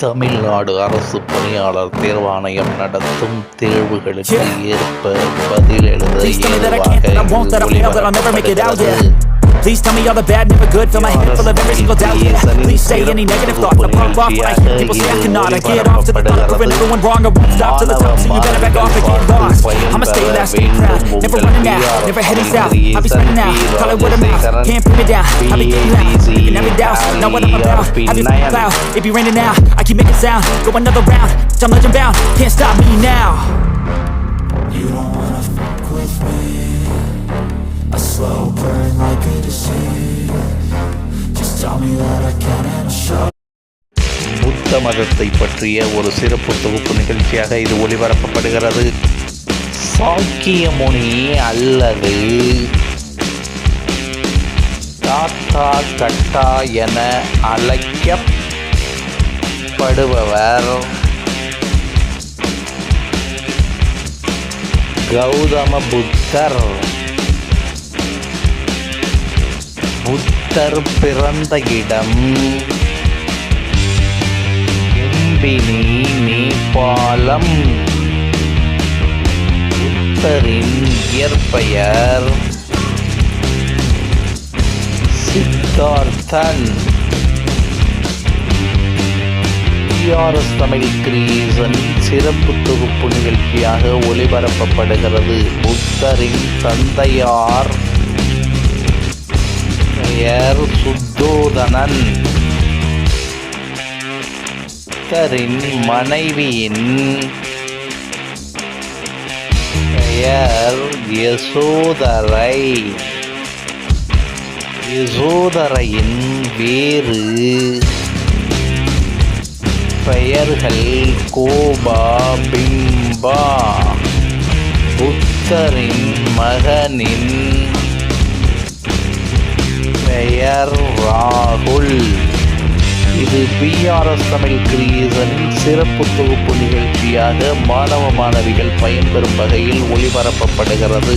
தமிழ்நாடு அரசு பணியாளர் தேர்வாணையம் நடத்தும் தேர்வுகளுக்கு ஏற்ப பதில் எழுத Please tell me that I can't, that I won't, that I'll fail, that I'll never make it out, yeah. Please tell me all the bad, never good, fill my head full of every single doubt, yeah. Please say any negative thoughts, I pop off when I hear people say I cannot. I get off to the thought of proving everyone wrong, I won't stop to the top, so you better back off. And get lost. I'ma stay loud, stay proud, never running out, never heading south. I'll be spinning out, call it word of mouth, can't put me down. I'll be getting loud, making every doubt, know what I'm about. Have your fucking cloud, it be raining now, I keep making sound, go another round, I'm legend bound, can't stop me now. You don't wanna fuck with me A slow burn like a disease. Just tell me that I can and I'll show புத்த மதத்தை பற்றிய ஒரு சிறப்பு தொகுப்பு நிகழ்ச்சியாக இது ஒளிபரப்பப்படுகிறது. சாக்கிய முனி அல்லது தாத்தா கட்டா என அழைக்கப்படுபவர் கௌதம புத்தர். புத்தர் பிறந்த இடம். எம்பினி நேபாளம் புத்தரின் இயற்பெயர். சித்தார்த்தன். டிஆர்எஸ் தமிழ் கிரீசன் சிறப்பு தொகுப்பு நிகழ்ச்சியாக ஒளிபரப்பப்படுகிறது. புத்தரின் தந்தையார். பெயர் சுத்தோதனன். புத்தரின் மனைவியின் பெயர் யசோதரை. யசோதரையின் வேறு பெயர்கள் கோபா பிம்பா. புத்தரின் மகனின் பெயர் ராகுல். இது பிஆர்எஸ் தமிழ் கிரியேசனின் சிறப்பு தொகுப்பு நிகழ்ச்சியாக மாணவ மாணவிகள் பயன்பெறும் வகையில் ஒளிபரப்பப்படுகிறது.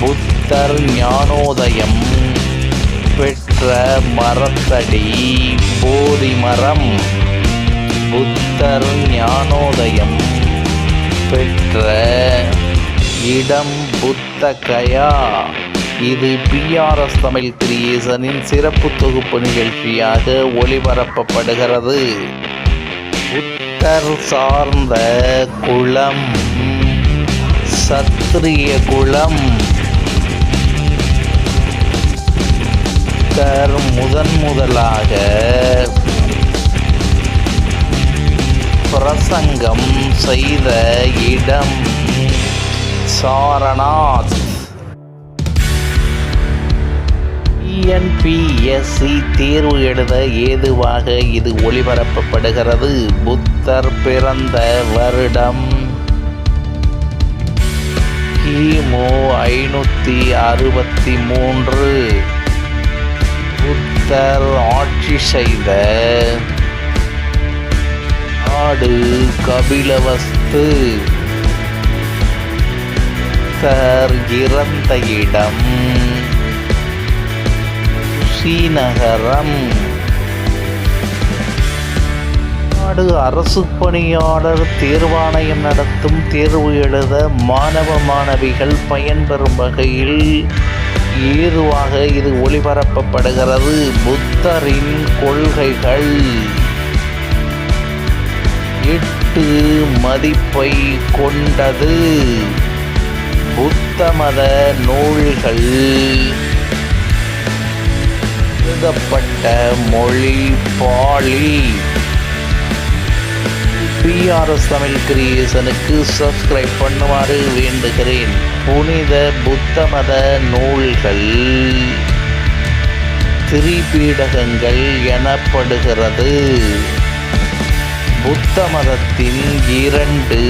புத்தர் ஞானோதயம் பெற்ற மரத்தடி போதி மரம். புத்தர் ஞானோதயம் பெற்ற இடம் புத்த கயா இது பிஆர்எஸ் தமிழ் கிரியேசனின் சிறப்பு தொகுப்பு நிகழ்ச்சியாக ஒளிபரப்பப்படுகிறது. புத்தர் சார்ந்த குளம் சத்திரிய குளம் புத்தர் முதன் முதலாக பிரசங்கம் செய்த இடம் சாரநாத். டிஎன்பிஎஸ்சி தேர்வு எழுத ஏதுவாக இது ஒளிபரப்பப்படுகிறது. புத்தர் பிறந்த வருடம் கிமு ஐநூற்றி அறுபத்தி மூன்று. புத்தர் ஆட்சி செய்த நாடு கபிலவஸ்து. புத்தர் இறந்த இடம் ஸ்ரீநகரம். நாடு அரசு பணியாளர் தேர்வாணையம் நடத்தும் தேர்வு எழுத மாணவ மாணவிகள் பயன்பெறும் வகையில் ஏதுவாக இது ஒளிபரப்பப்படுகிறது. புத்தரின் கொள்கைகள். எட்டு மதிப்பை கொண்டது. புத்த மத நூல்கள். எழுதப்பட்ட மொழி பாலி. பிஆர்எஸ் தமிழ் கிரியேசனுக்கு சப்ஸ்கிரைப் பண்ணுமாறு வேண்டுகிறேன். புனித புத்த மத நூல்கள் திரிபீடகங்கள் எனப்படுகிறது. புத்த மதத்தின் இரண்டு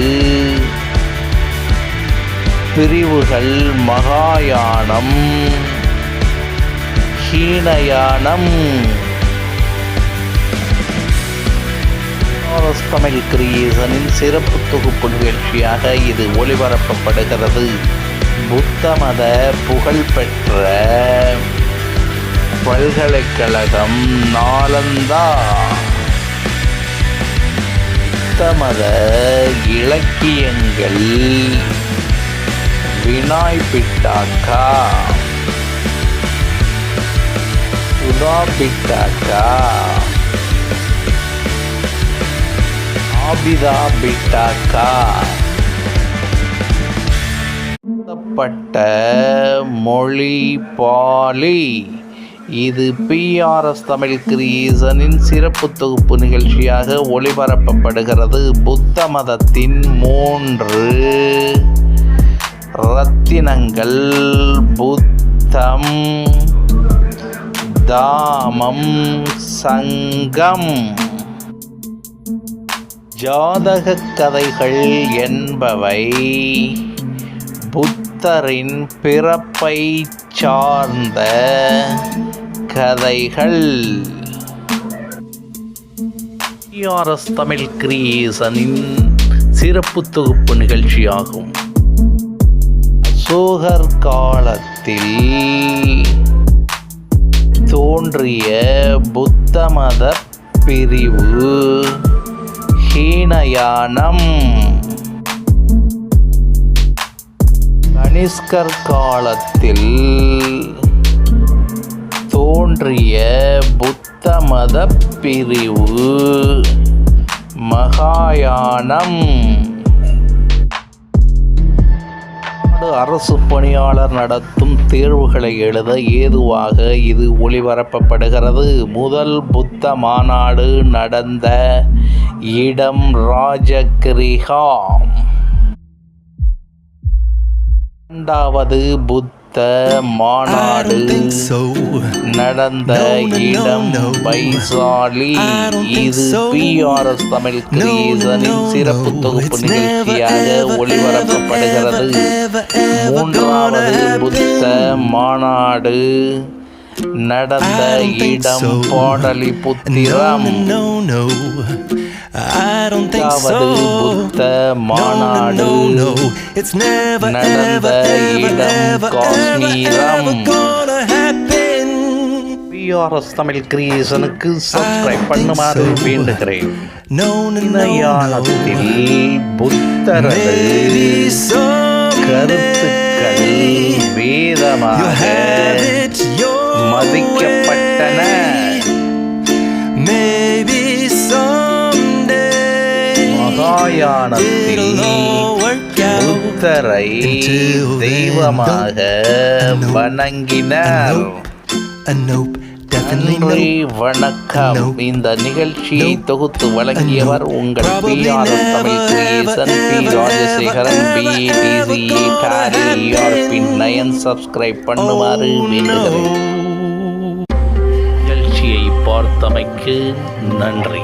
பிரிவுகள் மகாயானம் ஹீனயானம் தமிழ் கிரியேசனின் சிறப்பு தொகுப்பு நிகழ்ச்சியாக இது ஒளிபரப்பப்படுகிறது. புத்த மத புகழ்பெற்ற பல்கலைக்கழகம் நாலந்தா. புத்த மத இலக்கியங்கள் வினாய் பிட்டாக்கா சுதா ஆபிதா பிட்டாக்கா பட்ட மொழி பாலி. இது பிஆர்எஸ் தமிழ் கிரியேசனின் சிறப்பு தொகுப்பு நிகழ்ச்சியாக ஒளிபரப்பப்படுகிறது. புத்த மதத்தின் மூன்று ரத்தினங்கள். புத்தம் தாமம் சங்கம் ஜாதக கதைகள் என்பவை புத்தரின் பிறப்பை சார்ந்த கதைகள். டிஆர்எஸ் தமிழ் கிரியேசனின் சிறப்பு தொகுப்பு நிகழ்ச்சியாகும். சோகர் காலத்தில் தோன்றிய புத்த மத பிரிவு ஹீனயானம். கனிஷ்கர் காலத்தில் தோன்றிய புத்த மத பிரிவு மகாயானம். தமிழ்நாடு அரசு பணியாளர் நடத்தும் தேர்வுகளை எழுத ஏதுவாக இது ஒளிபரப்பப்படுகிறது. முதல் புத்த மாநாடு நடந்த இடம் ராஜகிரிகாம் இரண்டாவது புத்த மாநாடு நடந்த இடம் வைசாலி இது பிஆர்எஸ் தமிழ் கிரியேசனின் சிறப்பு தொகுப்பு நிகழ்ச்சியாக ஒளிபரப்பப்படுகிறது. மூன்றாவது புத்த மாநாடு. நடந்த இடம் பாடலிபுத்திரம் நான்காவது புத்த மாநாடு நடந்த இடம் காஷ்மீரம். பிஆர்எஸ் தமிழ் கிரியேசனுக்கு சப்ஸ்கிரைப் பண்ணுமாறு வேண்டுகிறேன். இணையாளத்தில் புத்தரது கருத்துக்கள் வேதமாக மதிக்கப்பட்டன மகாயானத்தில். புத்தரை தெய்வமாக வணங்கினர் நன்றி. வணக்கம். இந்த நிகழ்ச்சியை. தொகுத்து வழங்கியவர். உங்கள் Probably PR Tamil creation P Rajasekaran ever, P ever, DCA ever டாரி happen. நயன் சப்ஸ்கிரைப் பண்ணுமாறு Oh, வேண்டுகிறேன் பார்த்தமைக்கு நன்றி.